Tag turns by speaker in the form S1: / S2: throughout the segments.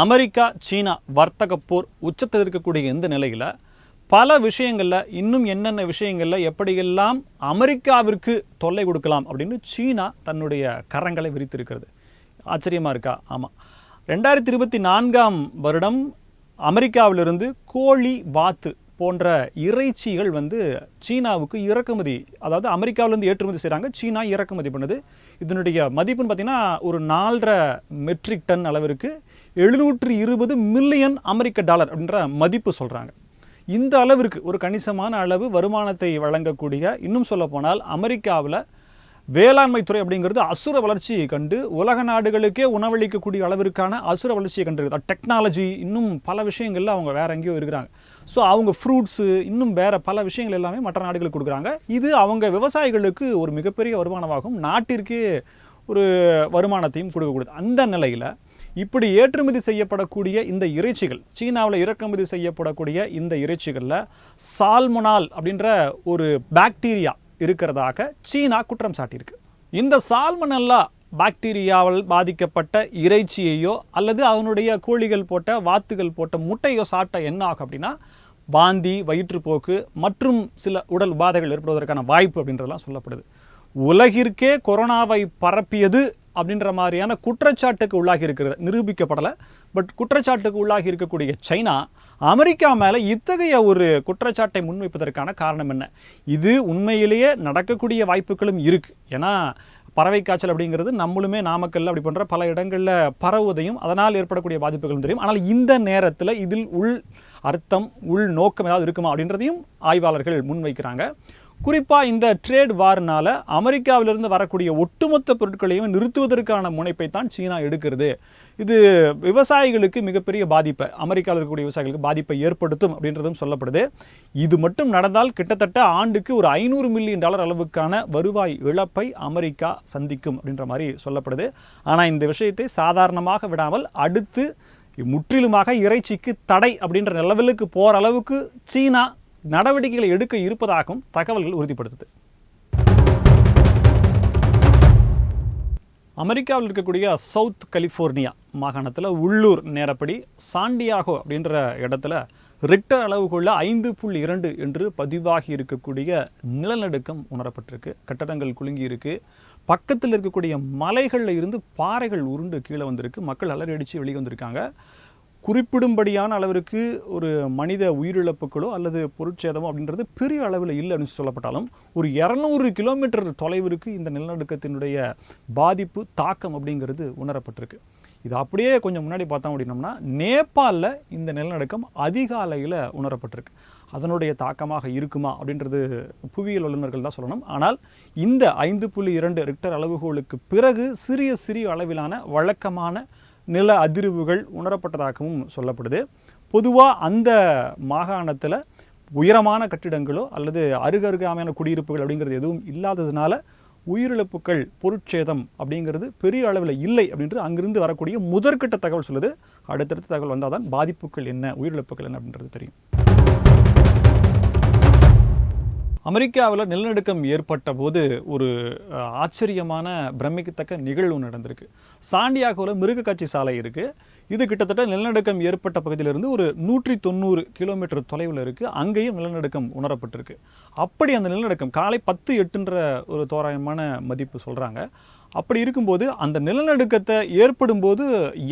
S1: America சீனா வர்த்தக போர் உச்சத்தில் இருக்கக்கூடிய இந்த நிலையில் பல விஷயங்களில் இன்னும் என்னென்ன விஷயங்களில் எப்படியெல்லாம் அமெரிக்காவிற்கு தொல்லை கொடுக்கலாம் அப்படின்னு சீனா தன்னுடைய கரங்களை விரித்திருக்கிறது. ஆச்சரியமாக இருக்கா? ஆமாம் ரெண்டாயிரத்தி இருபத்தி நான்காம் வருடம் அமெரிக்காவிலிருந்து கோழி வாத்து போன்ற இறைச்சிகள் வந்து சீனாவுக்கு இறக்குமதி அதாவது அமெரிக்காவிலேருந்து ஏற்றுமதி செய்கிறாங்க சீனா இறக்குமதி பண்ணுது. இதனுடைய மதிப்புன்னு பார்த்தீங்கன்னா ஒரு நாலரை மெட்ரிக் டன் அளவிற்கு எழுநூற்று இருபது மில்லியன் அமெரிக்க டாலர் அப்படின்ற மதிப்பு சொல்கிறாங்க இந்த அளவிற்கு ஒரு கணிசமான அளவு வருமானத்தை வழங்கக்கூடிய இன்னும் சொல்ல போனால் அமெரிக்காவில் வேளாண்மை துறை அப்படிங்கிறது அசுர வளர்ச்சியை கண்டு உலக நாடுகளுக்கே உணவளிக்கக்கூடிய அளவிற்கான அசுர வளர்ச்சியை கண்டு டெக்னாலஜி இன்னும் பல விஷயங்களில் அவங்க வேற எங்கேயோ இருக்கிறாங்க. ஸோ அவங்க ஃப்ரூட்ஸு இன்னும் வேறு பல விஷயங்கள் எல்லாமே மற்ற நாடுகளுக்கு கொடுக்குறாங்க. இது அவங்க விவசாயிகளுக்கு ஒரு மிகப்பெரிய வருமானமாகும். நாட்டிற்கே ஒரு வருமானத்தையும் கொடுக்கக்கூடாது. அந்த நிலையில் இப்படி ஏற்றுமதி செய்யப்படக்கூடிய இந்த இறைச்சிகள் சீனாவில் இறக்குமதி செய்யப்படக்கூடிய இந்த இறைச்சிகளில் சால்மொனால் அப்படின்ற ஒரு பாக்டீரியா இருக்கிறதாக சீனா குற்றம் சாட்டியிருக்கு. இந்த சால்மனல்லா பாக்டீரியாவால் பாதிக்கப்பட்ட இறைச்சியையோ அல்லது அதனுடைய கோழிகள் போட்ட வாத்துகள் போட்ட முட்டையோ சாப்பிட்டா என்ன ஆகும் அப்படின்னா வாந்தி வயிற்றுப்போக்கு மற்றும் சில உடல் உபாதைகள் ஏற்படுவதற்கான வாய்ப்பு அப்படின்றதெல்லாம் சொல்லப்படுது. உலகிற்கே கொரோனாவை பரப்பியது அப்படின்ற மாதிரியான குற்றச்சாட்டுக்கு உள்ளாகி இருக்கிறது. நிரூபிக்கப்படலை. பட் குற்றச்சாட்டுக்கு உள்ளாகி இருக்கக்கூடிய சைனா அமெரிக்கா மேலே இத்தகைய ஒரு குற்றச்சாட்டை முன்வைப்பதற்கான காரணம் என்ன? இது உண்மையிலேயே நடக்கக்கூடிய வாய்ப்புகளும் இருக்குது ஏன்னா பறவை காய்ச்சல் அப்படிங்கிறது நம்மளுமே நாமக்கல்ல அப்படி போன்ற பல இடங்களில் பரவுவதையும் அதனால் ஏற்படக்கூடிய பாதிப்புகளும் தெரியும். ஆனால் இந்த நேரத்தில் இதில் உள் அர்த்தம் உள் நோக்கம் ஏதாவது இருக்குமா அப்படின்றதையும் ஆய்வாளர்கள் முன்வைக்கிறாங்க. குறிப்பாக இந்த ட்ரேட் வார்னால் அமெரிக்காவிலிருந்து வரக்கூடிய ஒட்டுமொத்த பொருட்களையும் நிறுத்துவதற்கான முனைப்பை தான் சீனா எடுக்கிறது. இது விவசாயிகளுக்கு மிகப்பெரிய பாதிப்பை அமெரிக்காவில் இருக்கக்கூடிய விவசாயிகளுக்கு பாதிப்பை ஏற்படுத்தும் அப்படின்றதும் சொல்லப்படுது. இது மட்டும் நடந்தால் கிட்டத்தட்ட ஆண்டுக்கு ஒரு ஐநூறு மில்லியன் டாலர் அளவுக்கான வருவாய் இழப்பை அமெரிக்கா சந்திக்கும் அப்படின்ற மாதிரி சொல்லப்படுது. ஆனால் இந்த விஷயத்தை சாதாரணமாக விடாமல் அடுத்து முற்றிலுமாக இறைச்சிக்கு தடை அப்படின்ற லெவலுக்கு போகிற அளவுக்கு சீனா நடவடிக்கைகளை எடுக்க இருப்பதாகவும் தகவல்கள் உறுதிப்படுத்துது. அமெரிக்காவில் இருக்கக்கூடிய சவுத் கலிஃபோர்னியா மாகாணத்தில் உள்ளூர் நேரப்படி சாண்டியாகோ அப்படின்ற இடத்துல ரிக்டர் அளவுக்குள்ள ஐந்து புள்ளி இரண்டு என்று பதிவாகி இருக்கக்கூடிய நிலநடுக்கம் உணரப்பட்டிருக்கு. கட்டடங்கள் குலுங்கி இருக்கு. பக்கத்தில் இருக்கக்கூடிய மலைகளில் இருந்து பாறைகள் உருண்டு கீழே வந்திருக்கு. மக்கள் அலறி அடித்து வெளியே வந்திருக்காங்க. குறிப்பிடும்படியான அளவிற்கு ஒரு மனித உயிரிழப்புகளோ அல்லது பொருட்சேதமோ அப்படின்றது பெரிய அளவில் இல்லை அப்படின்னு சொல்லப்பட்டாலும் ஒரு இரநூறு கிலோமீட்டர் தொலைவிற்கு இந்த நிலநடுக்கத்தினுடைய பாதிப்பு தாக்கம் அப்படிங்கிறது உணரப்பட்டிருக்கு. இது அப்படியே கொஞ்சம் முன்னாடி பார்த்தோம் அப்படின்னம்னா நேபாளில் இந்த நிலநடுக்கம் அதிகாலையில் உணரப்பட்டிருக்கு. அதனுடைய தாக்கமாக இருக்குமா அப்படின்றது புவியியல் வல்லுநர்கள் தான் சொல்லணும். ஆனால் இந்த ஐந்து புள்ளி இரண்டு ரிக்டர் அளவுகோலுக்கு பிறகு சிறிய சிறிய அளவிலான வழக்கமான நில அதிர்வுகள் உணரப்பட்டதாகவும் சொல்லப்படுது. பொதுவாக அந்த மாகாணத்தில் உயரமான கட்டிடங்களோ அல்லது அருகருகாமையான குடியிருப்புகள் அப்படிங்கிறது எதுவும் இல்லாததுனால உயிரிழப்புகள் பொருட்சேதம் அப்படிங்கிறது பெரிய அளவில் இல்லை அப்படின்றது அங்கிருந்து வரக்கூடிய முதற்கட்ட தகவல் சொல்லுது. அடுத்தடுத்த தகவல் வந்தால் தான் பாதிப்புகள் என்ன உயிரிழப்புகள் என்ன அப்படின்றது தெரியும். அமெரிக்காவில் நிலநடுக்கம் ஏற்பட்ட போது ஒரு ஆச்சரியமான பிரமிக்கத்தக்க நிகழ்வு நடந்திருக்கு. சாண்டியாகோவில் மிருகக்காட்சி சாலை இருக்குது இது கிட்டத்தட்ட நிலநடுக்கம் ஏற்பட்ட பகுதியிலிருந்து ஒரு நூற்றி தொண்ணூறு கிலோமீட்டர் தொலைவில் இருக்குது அங்கேயும் நிலநடுக்கம் உணரப்பட்டிருக்கு. அப்படி அந்த நிலநடுக்கம் காலை பத்து எட்டுன்ற ஒரு தோராயமான மதிப்பு சொல்கிறாங்க அப்படி இருக்கும்போது அந்த நிலநடுக்கத்தை ஏற்படும் போது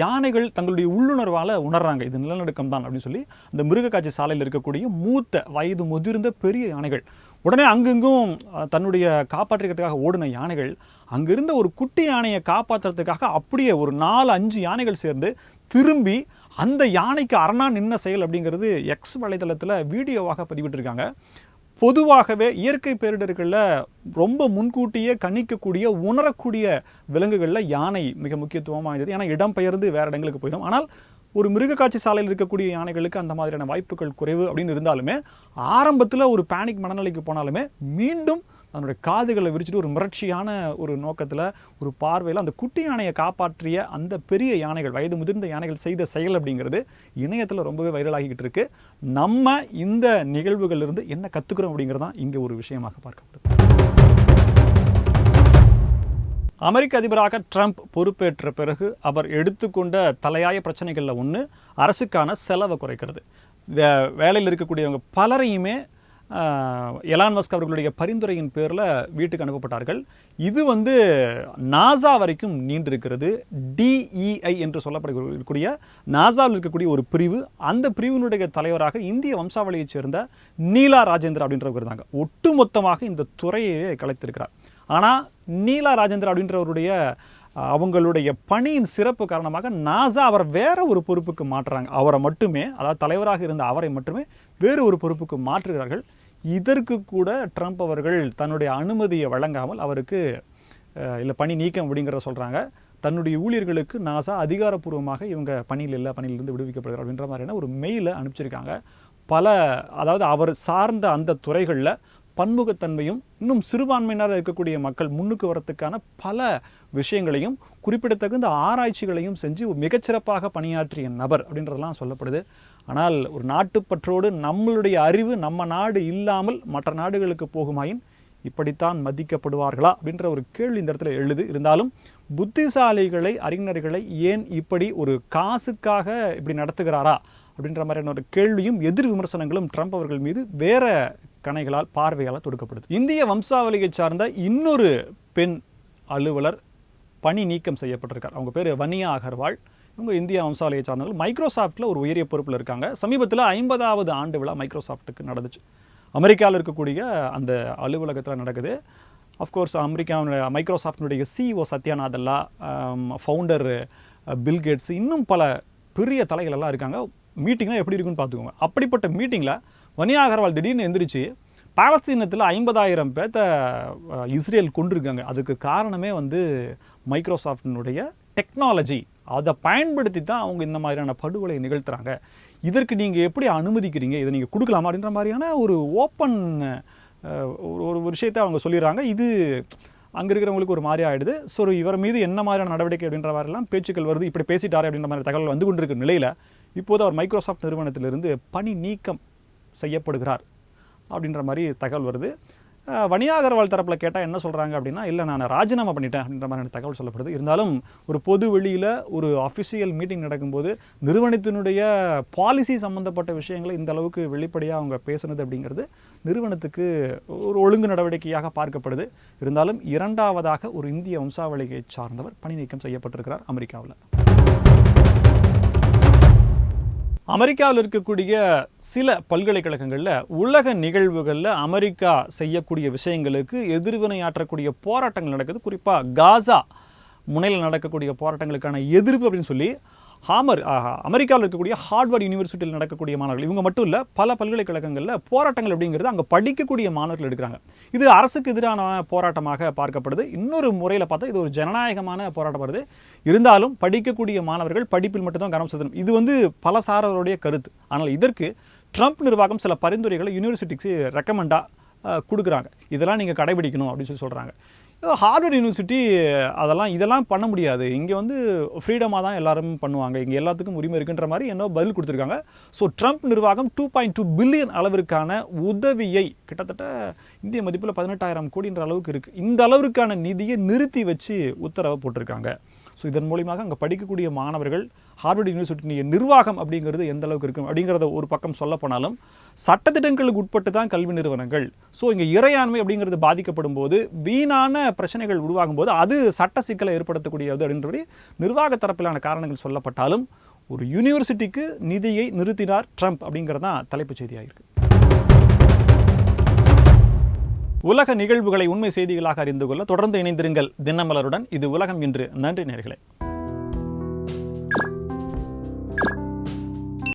S1: யானைகள் தங்களுடைய உள்ளுணர்வால் உணர்றாங்க. இது நிலநடுக்கம் தான் அப்படின்னு சொல்லி அந்த மிருகக்காட்சி சாலையில் இருக்கக்கூடிய மூத்த வயது முதிர்ந்த பெரிய யானைகள் உடனே அங்கெங்கும் தன்னுடைய காப்பாற்றிக்கிறதுக்காக ஓடின யானைகள் அங்கிருந்த ஒரு குட்டி யானையை காப்பாற்றுறதுக்காக அப்படியே ஒரு நாலு அஞ்சு யானைகள் சேர்ந்து திரும்பி அந்த யானைக்கு அரணா நின்ன செயல் அப்படிங்கிறது எக்ஸ் வலைதளத்தில் வீடியோவாக பதிவிட்டிருக்காங்க. பொதுவாகவே இயற்கை பேரிடர்களில் ரொம்ப முன்கூட்டியே கணிக்கக்கூடிய உணரக்கூடிய விலங்குகளில் யானை மிக முக்கியத்துவம் வாய்ந்தது. ஏன்னா இடம்பெயர்ந்து வேற இடங்களுக்கு போயிடும். ஆனால் ஒரு மிருகக்காட்சி சாலையில் இருக்கக்கூடிய யானைகளுக்கு அந்த மாதிரியான வாய்ப்புகள் குறைவு அப்படின்னு இருந்தாலுமே ஆரம்பத்தில் ஒரு பேனிக் மனநிலைக்கு போனாலுமே மீண்டும் அதனுடைய காதுகளை விரிச்சிட்டு ஒரு மிரட்சியான ஒரு நோக்கத்தில் ஒரு பார்வையில் அந்த குட்டி யானையை காப்பாற்றிய அந்த பெரிய யானைகள் வயது முதிர்ந்த யானைகள் செய்த செயல் அப்படிங்கிறது இணையத்தில் ரொம்பவே வைரலாகிக்கிட்டு இருக்குது நம்ம இந்த நிகழ்வுகளிலிருந்து என்ன கற்றுக்கிறோம் அப்படிங்கிறது தான் இங்கே ஒரு விஷயமாக பார்க்கப்படுது. அமெரிக்க அதிபராக ட்ரம்ப் பொறுப்பேற்ற பிறகு அவர் எடுத்துக்கொண்ட தலையாய பிரச்சனைகளில் ஒன்று அரசுக்கான செலவை குறைக்கிறது. வே வேலையில் இருக்கக்கூடியவங்க பலரையுமே எலான் மஸ்க் அவர்களுடைய பரிந்துரையின் பேரில் வீட்டுக்கு அனுப்பப்பட்டார்கள். இது வந்து நாசா வரைக்கும் நீண்டிருக்கிறது. டிஇஐ என்று சொல்லப்படக்கூடிய நாசாவில் இருக்கக்கூடிய ஒரு பிரிவு. அந்த பிரிவினுடைய தலைவராக இந்திய வம்சாவளியைச் சேர்ந்த நீலா ராஜேந்திர அப்படின்றவர் இருந்தாங்க. ஒட்டுமொத்தமாக இந்த துறையை கலைத்திருக்கிறார். ஆனால் நீலா ராஜேந்திர அப்படின்றவருடைய அவங்களுடைய பணியின் சிறப்பு காரணமாக நாசா அவர் வேற ஒரு பொறுப்புக்கு மாற்றுறாங்க. அவரை மட்டுமே அதாவது தலைவராக இருந்த அவரை மட்டுமே வேறு ஒரு பொறுப்புக்கு மாற்றுகிறார்கள். இதற்கு கூட ட்ரம்ப் அவர்கள் தன்னுடைய அனுமதியை வழங்காமல் அவருக்கு இல்லை பணி நீக்கம் அப்படிங்கிறத சொல்கிறாங்க தன்னுடைய ஊழியர்களுக்கு நாசா அதிகாரப்பூர்வமாக இவங்க பணியில் இல்லை பணியிலிருந்து விடுவிக்கப்படுகிறார் அப்படின்ற மாதிரியான ஒரு மெயிலை அனுப்பிச்சிருக்காங்க. பல அதாவது அவர் சார்ந்த அந்த துறைகளில் பன்முகத்தன்மையும் இன்னும் சிறுபான்மையினர் இருக்கக்கூடிய மக்கள் முன்னுக்கு வரத்துக்கான பல விஷயங்களையும் குறிப்பிடத்தகுந்த ஆராய்ச்சிகளையும் செஞ்சு மிகச்சிறப்பாக பணியாற்றிய நபர் அப்படின்றதெல்லாம் சொல்லப்படுது. ஆனால் ஒரு நாட்டுப்பற்றோடு நம்மளுடைய அறிவு நம்ம நாடு இல்லாமல் மற்ற நாடுகளுக்கு போகுமாயின் இப்படித்தான் மதிக்கப்படுவார்களா அப்படின்ற ஒரு கேள்வி இந்த இடத்துல எழுது. இருந்தாலும் புத்திசாலிகளை அறிஞர்களை ஏன் இப்படி ஒரு காசுக்காக இப்படி நடத்துகிறாரா அப்படின்ற மாதிரியான ஒரு கேள்வியும் எதிர் விமர்சனங்களும் ட்ரம்ப் அவர்கள் மீது வேற கணைகளால் பார்வையால் தொடுக்கப்படுது. இந்திய வம்சாவளியை சார்ந்த இன்னொரு பெண் அலுவலர் பணி நீக்கம் செய்யப்பட்டிருக்கார். அவங்க பேர் வனியா அகர்வால். இவங்க இந்திய வம்சாவளியை சார்ந்தவர்கள் மைக்ரோசாஃப்ட்டில் ஒரு உயரிய பொறுப்பில் இருக்காங்க. சமீபத்தில் ஐம்பதாவது ஆண்டு விழா மைக்ரோசாஃப்ட்டுக்கு நடந்துச்சு. அமெரிக்காவில் இருக்கக்கூடிய அந்த அலுவலகத்தில் நடக்குது. அஃப்கோர்ஸ் அமெரிக்காவுடைய மைக்ரோசாஃப்டினுடைய சிஇஓ சத்யாநாதல்லா ஃபவுண்டர் பில்கேட்ஸ் இன்னும் பல பெரிய தலைகள் எல்லாம் இருக்காங்க. மீட்டிங்லாம் எப்படி இருக்குன்னு பார்த்துக்கோங்க. அப்படிப்பட்ட மீட்டிங்கில் வனியா அகர்வால் திடீர்னு எந்திரிச்சு பாலஸ்தீனத்தில் ஐம்பதாயிரம் பேர்த்த இஸ்ரேல் கொண்டிருக்காங்க அதுக்கு காரணமே வந்து மைக்ரோசாஃப்டினுடைய டெக்னாலஜி. அதை பயன்படுத்தி தான் அவங்க இந்த மாதிரியான படுகொலை நிகழ்த்துறாங்க. இதற்கு நீங்கள் எப்படி அனுமதிக்கிறீங்க? இதை நீங்கள் கொடுக்கலாமா அப்படின்ற மாதிரியான ஒரு ஓப்பன் ஒரு ஒரு விஷயத்தை அவங்க சொல்லிடுறாங்க. இது அங்கே இருக்கிறவங்களுக்கு ஒரு மாதிரி ஆகிடுது ஸோ இவர் மீது என்ன மாதிரியான நடவடிக்கை அப்படின்ற மாதிரிலாம் பேச்சுக்கள் வருது. இப்படி பேசிட்டாரு அப்படின்ற மாதிரி தகவல் வந்து கொண்டிருக்கிற நிலையில் இப்போது அவர் மைக்ரோசாஃப்ட் நிறுவனத்திலிருந்து பணி நீக்கம் செய்யப்படுகிறார் அப்படின்ற மாதிரி தகவல் வருது. அஹ், வனியா அகர்வால் தரப்பில் கேட்டால் என்ன சொல்கிறாங்க அப்படின்னா இல்லை நான் ராஜினாமா பண்ணிட்டேன் அப்படின்ற மாதிரியான தகவல் சொல்லப்படுது. இருந்தாலும் ஒரு பொது வெளியில் ஒரு அஃபிஷியல் மீட்டிங் நடக்கும்போது நிறுவனத்தினுடைய பாலிசி சம்மந்தப்பட்ட விஷயங்களை இந்த அளவுக்கு வெளிப்படையாக அவங்க பேசுனது அப்படிங்கிறது நிறுவனத்துக்கு ஒரு ஒழுங்கு நடவடிக்கையாக பார்க்கப்படுது. இருந்தாலும் இரண்டாவதாக ஒரு இந்திய வம்சாவளியை சார்ந்தவர் பணி நீக்கம் செய்யப்பட்டிருக்கிறார் அமெரிக்காவில். அமெரிக்காவில் இருக்கக்கூடிய சில பல்கலைக்கழகங்களில் உலக நிகழ்வுகளில் அமெரிக்கா செய்யக்கூடிய விஷயங்களுக்கு எதிர்வினையாற்றக்கூடிய போராட்டங்கள் நடக்குது. குறிப்பாக காசா முனையில் நடக்கக்கூடிய போராட்டங்களுக்கான எதிர்ப்பு அப்படின்னு சொல்லி ஹாமர் அமெரிக்காவில் இருக்கக்கூடிய ஹார்ட்வர்ட் யூனிவர்சிட்டியில் நடக்கக்கூடிய மாணவர்கள் இவங்க மட்டும் இல்லை பல பல்கலைக்கழகங்களில் போராட்டங்கள் அப்படிங்கிறது அங்கே படிக்கக்கூடிய மாணவர்கள் எடுக்கிறாங்க. இது அரசுக்கு எதிரான போராட்டமாக பார்க்கப்படுது. இன்னொரு முறையில் பார்த்தா இது ஒரு ஜனநாயகமான போராட்டம் வருது. இருந்தாலும் படிக்கக்கூடிய மாணவர்கள் படிப்பில் மட்டும்தான் கவனம் செலுத்தணும். இது வந்து பல சாரருடைய கருத்து. ஆனால் இதற்கு ட்ரம்ப் நிர்வாகம் சில பரிந்துரைகளை யூனிவர்சிட்டிக்கு ரெக்கமெண்டாக கொடுக்குறாங்க. இதெல்லாம் நீங்கள் கடைபிடிக்கணும் அப்படின்னு சொல்லி சொல்கிறாங்க ஹார்வர்ட் யூனிவர்சிட்டி அதெல்லாம் இதெல்லாம் பண்ண முடியாது. இங்கே வந்து ஃப்ரீடமாக தான் எல்லாரும் பண்ணுவாங்க. இங்கே எல்லாத்துக்கும் உரிமை இருக்குன்ற மாதிரி என்ன பதில் கொடுத்துருக்காங்க. ஸோ ட்ரம்ப் நிர்வாகம் டூ பாயிண்ட் டூ பில்லியன் அளவிற்கான உதவியை கிட்டத்தட்ட இந்திய மதிப்பில் பதினெட்டாயிரம் கோடின்ற அளவுக்கு இருக்குது இந்த அளவிற்கான நிதியை நிறுத்தி வச்சு உத்தரவை போட்டிருக்காங்க. ஸோ இதன் மூலியமாக அங்கே படிக்கக்கூடிய மாணவர்கள் ஹார்வர்ட் யூனிவர்சிட்டியுடைய நிர்வாகம் அப்படிங்கிறது எந்த அளவுக்கு இருக்கும் அப்படிங்கிறத ஒரு பக்கம் சொல்ல போனாலும் சட்டத்திட்டங்களுக்கு உட்பட்டு தான் கல்வி நிறுவனங்கள். ஸோ இங்கே இறையாண்மை அப்படிங்கிறது பாதிக்கப்படும் போது வீணான பிரச்சனைகள் உருவாகும் போது அது சட்ட சிக்கலை ஏற்படுத்தக்கூடியது அப்படின்றபடி நிர்வாக தரப்பிலான காரணங்கள் சொல்லப்பட்டாலும் ஒரு யூனிவர்சிட்டிக்கு நிதியை நிறுத்தினார் ட்ரம்ப் அப்படிங்கிறது தான் தலைப்புச் செய்தியாக இருக்கு உலக நிகழ்வுகளை உண்மை செய்திகளாக அறிந்து கொள்ள தொடர்ந்து இணைந்திருங்கள் தினமலருடன். இது உலகம் இன்று. நன்றி நேர்களை